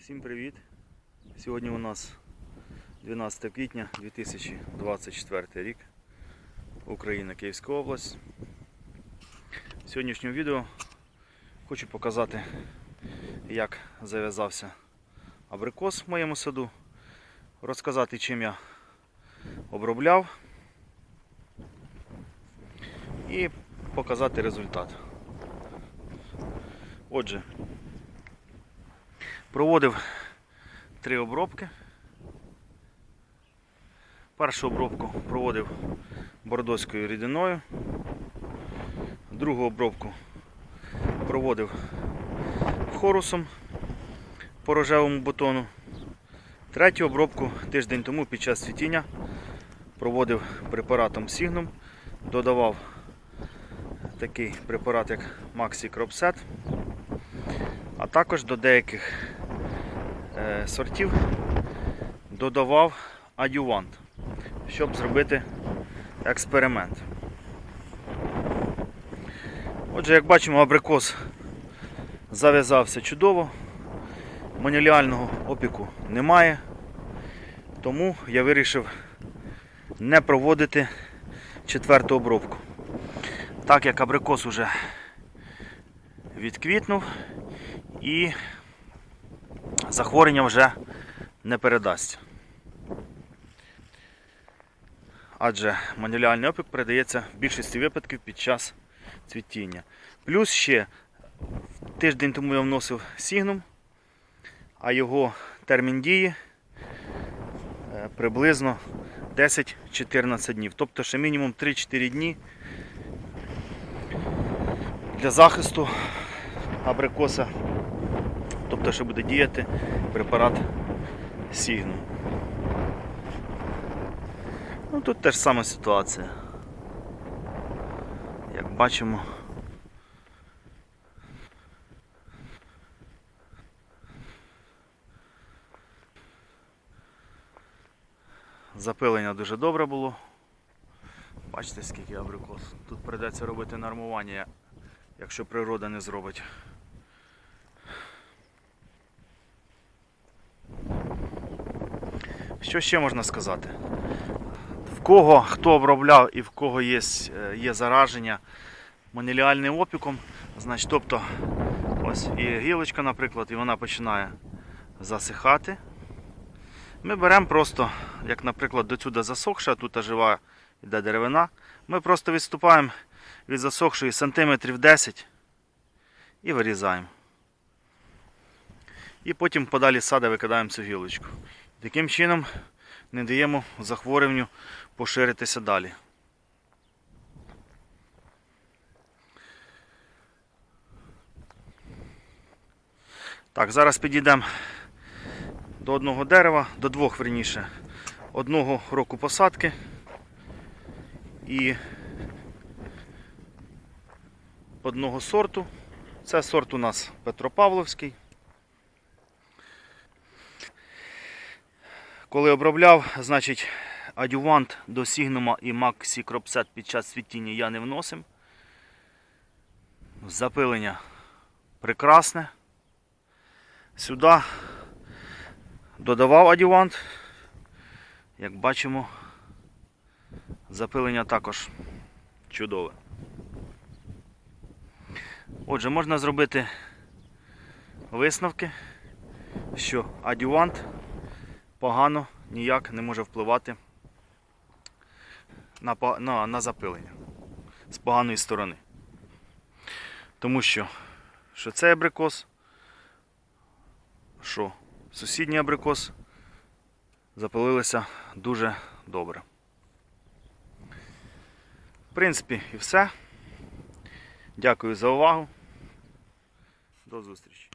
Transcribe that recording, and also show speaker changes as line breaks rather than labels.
Всім привіт! Сьогодні у нас 12 квітня 2024 рік. Україна, Київська область. В сьогоднішньому відео хочу показати, як зав'язався абрикос в моєму саду, розказати, чим я обробляв і показати результат. Отже, проводив три обробки. Першу обробку проводив бордоською рідиною. Другу обробку проводив хорусом по рожевому бутону. Третю обробку тиждень тому під час цвітіння проводив препаратом Сігном, додавав такий препарат, як Maxi Crop Set, а також до деяких сортів додавав адювант, щоб зробити експеримент. Отже, як бачимо, абрикос зав'язався чудово, маніаліального опіку немає, тому я вирішив не проводити четверту обробку. Так як абрикос уже відквітнув і захворювання вже не передасть. Адже маніаліальний опік передається в більшості випадків під час цвітіння. Плюс ще тиждень тому я вносив сігнум, а його термін дії е, приблизно 10-14 днів. Тобто ще мінімум 3-4 дні для захисту абрикоса. Тобто, що буде діяти препарат Сігну. Ну тут теж сама ситуація. Як бачимо. Запилення дуже добре було. Бачите, скільки абрикос. Тут прийдеться робити нормування, якщо природа не зробить. Що ще можна сказати? В кого хто обробляв і в кого є, е, є зараження маніліальним опіком, значить, тобто ось є гілочка, наприклад, і вона починає засихати. Ми беремо просто, як, наприклад, до сюди засохша, тут жива йде деревина. Ми просто відступаємо від засохшої сантиметрів 10 і вирізаємо. І потім подалі сада викидаємо цю гілочку. Таким чином не даємо захворюванню поширитися далі. Так, зараз підійдемо до одного дерева, до двох верніше, одного року посадки і одного сорту. Це сорт у нас Петропавловський. Коли обробляв, значить адювант до Сігнума і Максі Кропсет під час цвітіння я не вносив. Запилення прекрасне. Сюди додавав адювант. Як бачимо, запилення також чудове. Отже, можна зробити висновки, що адювант погано ніяк не може впливати на, на, на запилення з поганої сторони. Тому що, що цей абрикос, що сусідній абрикос запилилися дуже добре. В принципі, і все. Дякую за увагу. До зустрічі.